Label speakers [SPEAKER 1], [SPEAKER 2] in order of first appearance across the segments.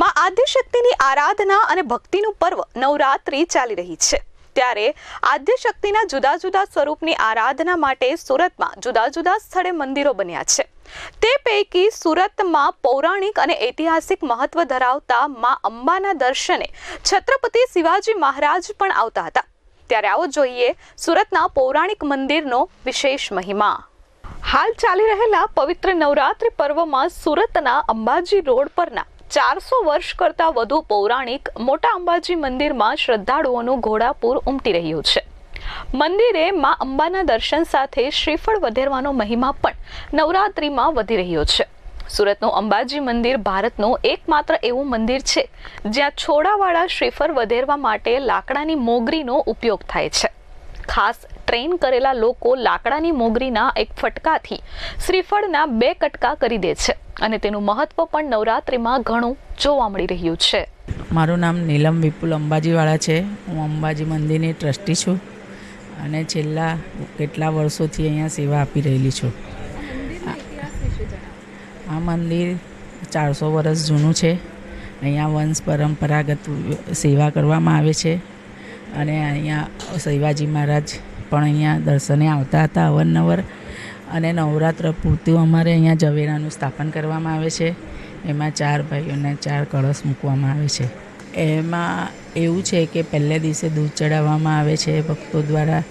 [SPEAKER 1] માં આદ્યશક્તિની આરાધના અને ભક્તિનું પર્વ નવરાત્રિ ચાલી રહી છે. ત્યારે આદ્યશક્તિના જુદા જુદા સ્વરૂપની આરાધના માટે સુરતમાં જુદા જુદા સ્થળે મંદિરો બન્યા છે. તે પૈકી સુરતમાં પૌરાણિક અને ઐતિહાસિક મહત્વ ધરાવતા મા અંબાના દર્શને છત્રપતિ શિવાજી મહારાજ પણ આવતા હતા. ત્યારે આવો જોઈએ સુરતના પૌરાણિક મંદિરનો વિશેષ મહિમા. હાલ ચાલી રહેલા પવિત્ર નવરાત્રિ પર્વમાં સુરતના અંબાજી રોડ પરના ચારસો વર્ષ કરતાં વધુ પૌરાણિક મોટા અંબાજી મંદિરમાં શ્રદ્ધાળુઓનું ઘોડાપૂર ઉમટી રહ્યું છે. મંદિરે મા અંબાના દર્શન સાથે શ્રીફળ વધેરવાનો મહિમા પણ નવરાત્રિમાં વધી રહ્યો છે. સુરતનું અંબાજી મંદિર ભારતનું એકમાત્ર એવું મંદિર છે, જ્યાં છોડાવાળા શ્રીફળ વધેરવા માટે લાકડાની મોગરીનો ઉપયોગ થાય છે. ખાસ ટ્રેન કરેલા લોકો લાકડાની મોગરીના એક ફટકાથી શ્રીફળના બે કટકા કરી દે છે અને તેનું મહત્વ પણ નવરાત્રિમાં ઘણું જોવા મળી રહ્યું છે.
[SPEAKER 2] મારું નામ નીલમ વિપુલ અંબાજીવાળા છે. હું અંબાજી મંદિરની ટ્રસ્ટી છું અને છેલ્લા કેટલા વર્ષોથી અહીંયા સેવા આપી રહેલી છું. આ મંદિર ચારસો વર્ષ જૂનું છે. અહીંયા વંશ પરંપરાગત સેવા કરવામાં આવે છે અને અહીંયા શિવાજી મહારાજ પણ અહીંયા દર્શને આવતા હતા અવારનવાર અને નવરાત્ર પૂરતું અમારે અહીંયા ઝવેરાનું સ્થાપન કરવામાં આવે છે. એમાં ચાર ભાઈઓને ચાર કળશ મૂકવામાં આવે છે. એમાં એવું છે કે પહેલે દિવસે દૂધ ચડાવવામાં આવે છે, ભક્તો દ્વારા,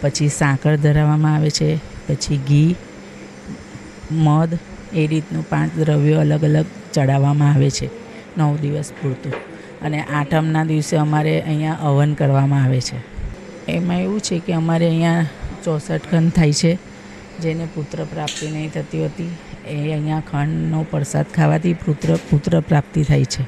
[SPEAKER 2] પછી સાંકળ ધરાવવામાં આવે છે, પછી ઘી, મધ, એ રીતનું પાંચ દ્રવ્યો અલગ અલગ ચડાવવામાં આવે છે, નવ દિવસ પૂરતું. અને આઠમના દિવસે અમારે અહીંયા હવન કરવામાં આવે છે. એમાં એવું છે કે અમારે અહીંયા ચોસઠ ખંડ થાય છે. જેને પુત્ર પ્રાપ્તિ નહીં થતી હોતી, એ અહીંયા ખંડનો પ્રસાદ ખાવાથી પુત્ર પુત્ર પ્રાપ્તિ થાય છે.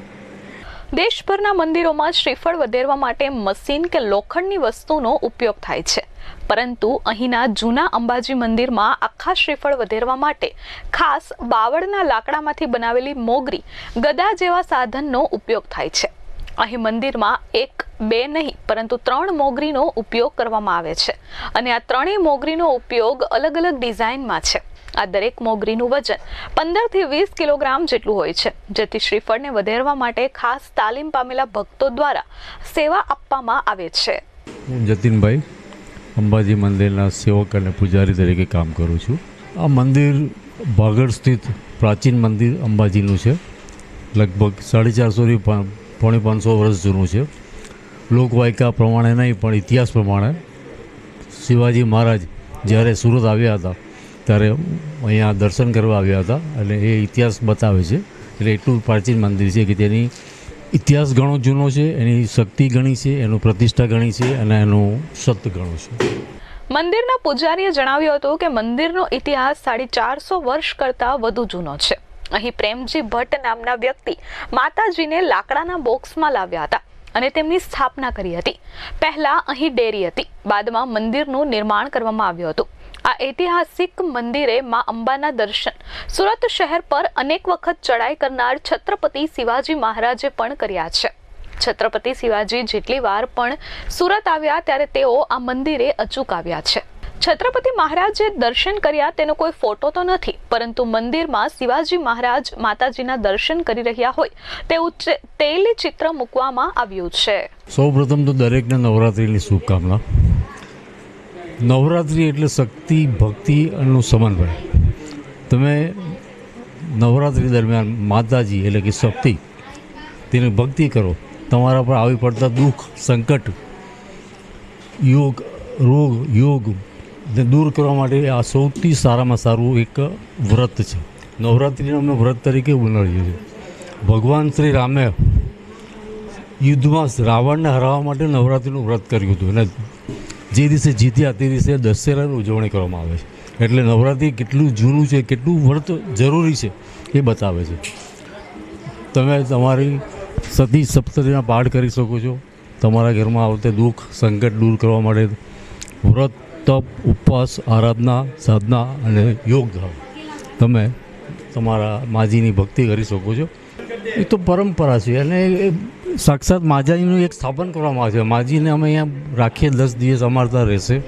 [SPEAKER 1] દેશભરના મંદિરોમાં શ્રીફળ વધેરવા માટે મશીન કે લોખંડની વસ્તુનો ઉપયોગ થાય છે. પરંતુ અહીંના જૂના અંબાજી મંદિરમાં આખા શ્રીફળ વધેરવા માટે ખાસ બાવળના લાકડામાંથી બનાવેલી મોગરી ગદા જેવા સાધનનો ઉપયોગ થાય છે. અહીં મંદિરમાં એક, બે નહીં, પરંતુ ત્રણ મોગરીનો ઉપયોગ કરવામાં આવે છે. અને આ ત્રણેય મોગરીનો ઉપયોગ અલગ અલગ ડિઝાઇનમાં છે. આ દરેક મોગરીનું વજન પંદરથી વીસ કિલોગ્રામ જેટલું હોય છે, જેથી શ્રીફળને વધેરવા માટે ખાસ તાલીમ પામેલા ભક્તો દ્વારા સેવા આપવામાં આવે છે.
[SPEAKER 3] હું જતીનભાઈ, અંબાજી મંદિરના સેવક અને પૂજારી તરીકે કામ કરું છું. આ મંદિર ભાગળ સ્થિત પ્રાચીન મંદિર અંબાજીનું છે. લગભગ સાડી ચારસોથી પોણી પાંચસો વર્ષ જૂનું છે. લોકવાયકા પ્રમાણે નહીં, પણ ઇતિહાસ પ્રમાણે શિવાજી મહારાજ જ્યારે સુરત આવ્યા હતા, ત્યારે અહીંયા દર્શન કરવા આવ્યા હતા અને એ ઇતિહાસ બતાવે છે. એટલે એટલું પ્રાચીન મંદિર છે કે તેની ઇતિહાસ ઘણો જૂનો છે, એની શક્તિ ઘણી છે, એનું પ્રતિષ્ઠા ઘણી છે અને એનું સત્ય ઘણું છે.
[SPEAKER 1] મંદિરના પૂજારીએ જણાવ્યું હતું કે મંદિરનો ઇતિહાસ સાડી ચારસો વર્ષ કરતાં વધુ જૂનો છે. અહીં પ્રેમજી ભટ્ટ નામના વ્યક્તિ માતાજીને લાકડાના બોક્સમાં લાવ્યા હતા અને તેમની સ્થાપના કરી હતી. પહેલા અહીં ડેરી હતી. બાદમાં મંદિરનું નિર્માણ કરવામાં આવ્યું હતું. આ ઐતિહાસિક મંદિરે માં અંબાના દર્શન, સુરત શહેર પર અનેક વખત ચડાઈ કરનાર છત્રપતિ શિવાજી મહારાજે પણ કર્યા છે. છત્રપતિ શિવાજી જેટલી વાર પણ સુરત આવ્યા ત્યારે તેઓ આ મંદિરે અચૂક આવ્યા છે. છત્રપતિ મહારાજે દર્શન કર્યા, તેનો કોઈ ફોટો તો નથી, પરંતુ મંદિરમાં શિવાજી મહારાજ માતાજીના દર્શન કરી રહ્યા હોય, તેવું તેલી ચિત્ર મૂકવામાં આવ્યું છે.
[SPEAKER 3] સૌપ્રથમ તો દરેકને નવરાત્રિની શુભકામના. નવરાત્રિ એટલે શક્તિ, ભક્તિ અને સમન્વય તમે નવરાત્રિ દરમિયાન માતાજી એટલે કે શક્તિ, તેની ભક્તિ કરો. તમારા પર આવી પડતા દુઃખ, સંકટ, યોગ, રોગ, યોગ ને દૂર કરવા માટે આ સૌથી સારામાં સારું એક વ્રત છે. નવરાત્રિને અમે વ્રત તરીકે બનાવીએ છીએ. ભગવાન શ્રી રામે યુદ્ધમાં રાવણને હરાવવા માટે નવરાત્રિનું વ્રત કર્યું હતું અને જે દિવસે જીત્યા તે દિવસે દશેરાની ઉજવણી કરવામાં આવે છે. એટલે નવરાત્રિ કેટલું જૂનું છે, કેટલું વ્રત જરૂરી છે એ બતાવે છે. તમે તમારી સતી સપ્તતીના પાઠ કરી શકો છો. તમારા ઘરમાં આવતે દુઃખ, સંકટ દૂર કરવા માટે વ્રત તપ ઉપવાસ, આરાધના, સાધના અને યોગ તમે તમારા માજીની ભક્તિ કરી શકો છો. એ તો પરંપરા છે અને સાક્ષાત માજાજીનું એક સ્થાપન કરવામાં આવે છે. માજીને અમે અહીંયા રાખીએ દસ દિવસ અમારતા રહેશે.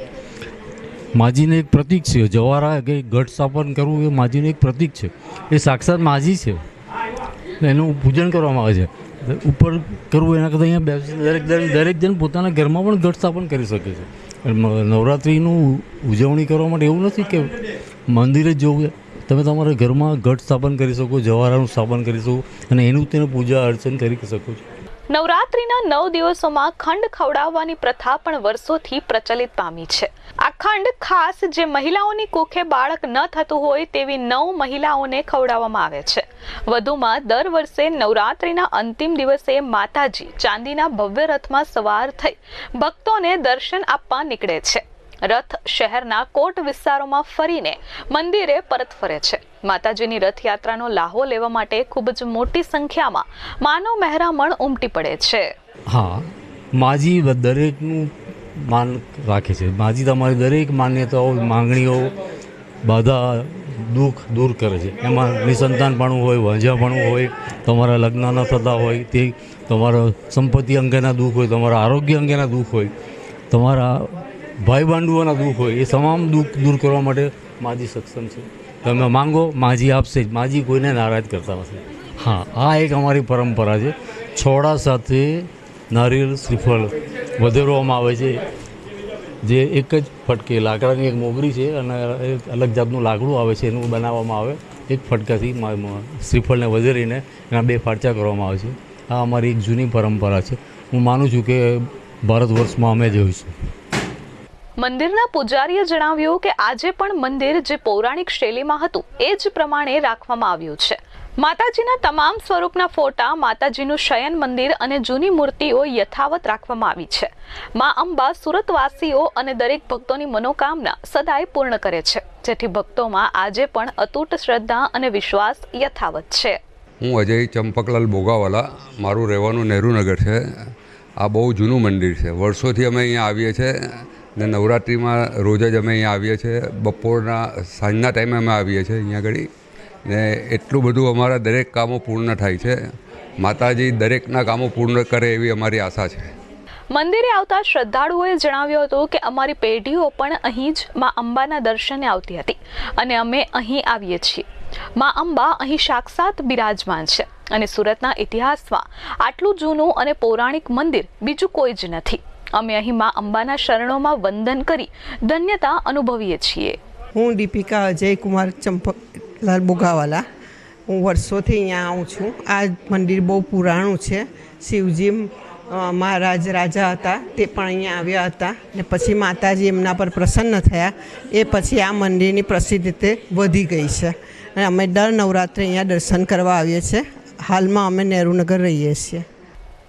[SPEAKER 3] માજીને એક પ્રતીક છે. જવારા કે ઘટ સ્થાપન કરવું એ માજીનું એક પ્રતીક છે. એ સાક્ષાત માજી છે. એનું પૂજન કરવામાં આવે છે. ઉપર કરવું એના કરતાં અહીંયા બેસી દરેક દરેક દરેક જણ પોતાના ઘરમાં પણ ઘટ સ્થાપન કરી શકે છે. નવરાત્રિનું ઉજવણી કરવા માટે એવું નથી કે મંદિરે જ જવું. તમે તમારા ઘરમાં ઘટ સ્થાપન કરી શકો જવારાનું સ્થાપન કરી શકો અને એનું તેને પૂજા અર્ચન કરી શકો છો.
[SPEAKER 1] નવરાત્રિના નવ દિવસોમાં ખંડ ખવડાવવાની પ્રથા પણ વર્ષોથી પ્રચલિત પામી છે. આ ખંડ ખાસ જે મહિલાઓની કુખે બાળક ન થતું હોય તેવી નવ મહિલાઓને ખવડાવવામાં આવે છે. વધુમાં દર વર્ષે નવરાત્રિના અંતિમ દિવસે માતાજી ચાંદીના ભવ્ય રથમાં સવાર થઈ ભક્તોને દર્શન આપવા નીકળે છે. રથ શહેરના કોટ વિસ્તારોમાં ફરીને મંદિરે પરત ફરે છે. માતાજીની રથયાત્રાનો લાહો લેવા માટે ખૂબ જ મોટી સંખ્યામાં માનવ મહેરામણ ઉમટી પડે છે.
[SPEAKER 3] હા, માજી દરેકનું માન રાખે છે. માજી તમારી દરેક માન્યતાઓ, માંગણીઓ બાધા દુઃખ દૂર કરે છે. એમાં નિસંતાનપણું હોય, વાંઝાપણું હોય, તમારા લગ્ન ન થતા હોય, તે તમારા સંપત્તિ અંગેના દુઃખ હોય, તમારા આરોગ્ય અંગેના દુઃખ હોય, તમારા ભાઈ બાંડુઓના દુઃખ હોય, એ તમામ દુઃખ દૂર કરવા માટે માજી સક્ષમ છે. તમે માંગો માજી આપશે જ માજી કોઈને નારાજ કરતા નથી હા આ એક અમારી પરંપરા છે છોડા સાથે નારિયેળ શ્રીફળ વધેરવામાં આવે છે જે એક જ ફટકે લાકડાની એક મોગરી છે અને એક અલગ જાતનું લાકડું આવે છે એનું બનાવવામાં આવે એક ફટકાથી શ્રીફળને વધેરીને એના બે ફાટચા કરવામાં આવે છે. આ અમારી એક જૂની પરંપરા છે. હું માનું છું કે ભારત વર્ષમાં અમે જ હોઈશું
[SPEAKER 1] મંદિરના પૂજારીએ જણાવ્યું કે આજે પણ મંદિર જે પૌરાણિક શૈલીમાં હતું, એ જ પ્રમાણે રાખવામાં આવ્યું છે. માતાજીના તમામ સ્વરૂપના ફોટા, માતાજીનું શયન મંદિર અને જૂની મૂર્તિઓ યથાવત રાખવામાં આવી છે. મા અંબા સુરતવાસીઓ અને દરેક ભક્તોની મનોકામના સદાય પૂર્ણ કરે છે. જેથી ભક્તોમાં આજે પણ અતૂટ શ્રદ્ધા અને વિશ્વાસ યથાવત છે.
[SPEAKER 4] હું અજય ચંપકલાલ બોગાવાલા, મારું રહેવાનું નહેરુનગર છે. આ બહુ જૂનું મંદિર છે. વર્ષોથી અમે અહીંયા આવીએ છીએ. ને નવરાત્રિમાં રોજ જ અમે અહીંયા આવીએ છીએ. બપોરના સાંજના ટાઈમે અમે આવીએ છીએ અહીંયા આગળ. ને એટલું બધું અમારા દરેક કામો પૂર્ણ થાય છે. માતાજી દરેકના કામો પૂર્ણ કરે એવી અમારી આશા છે.
[SPEAKER 1] મંદિરે આવતા શ્રદ્ધાળુઓએ જણાવ્યું હતું કે અમારી પેઢીઓ પણ અહીં જ મા અંબાના દર્શને આવતી હતી અને અમે અહીં આવીએ છીએ. મા અંબા અહીં સાક્ષાત બિરાજમાન છે અને સુરતના ઇતિહાસમાં આટલું જૂનું અને પૌરાણિક મંદિર બીજું કોઈ જ નથી. અમે અહીં મા અંબાના શરણોમાં વંદન કરી ધન્યતા અનુભવીએ છીએ.
[SPEAKER 5] હું દીપિકા અજય કુમાર ચંપકલાલ બોગાવાલા. હું વર્ષોથી અહીંયા આવું છું. આ મંદિર બહુ પુરાણું છે. શિવજી મહારાજ રાજા હતા, તે પણ અહીંયા આવ્યા હતા. ને પછી માતાજી એમના પર પ્રસન્ન થયા. એ પછી આ મંદિરની પ્રસિદ્ધતા વધી ગઈ છે. અને અમે દર નવરાત્રે અહીંયા દર્શન કરવા આવીએ છીએ. હાલમાં અમે નહેરુનગર રહીએ છીએ.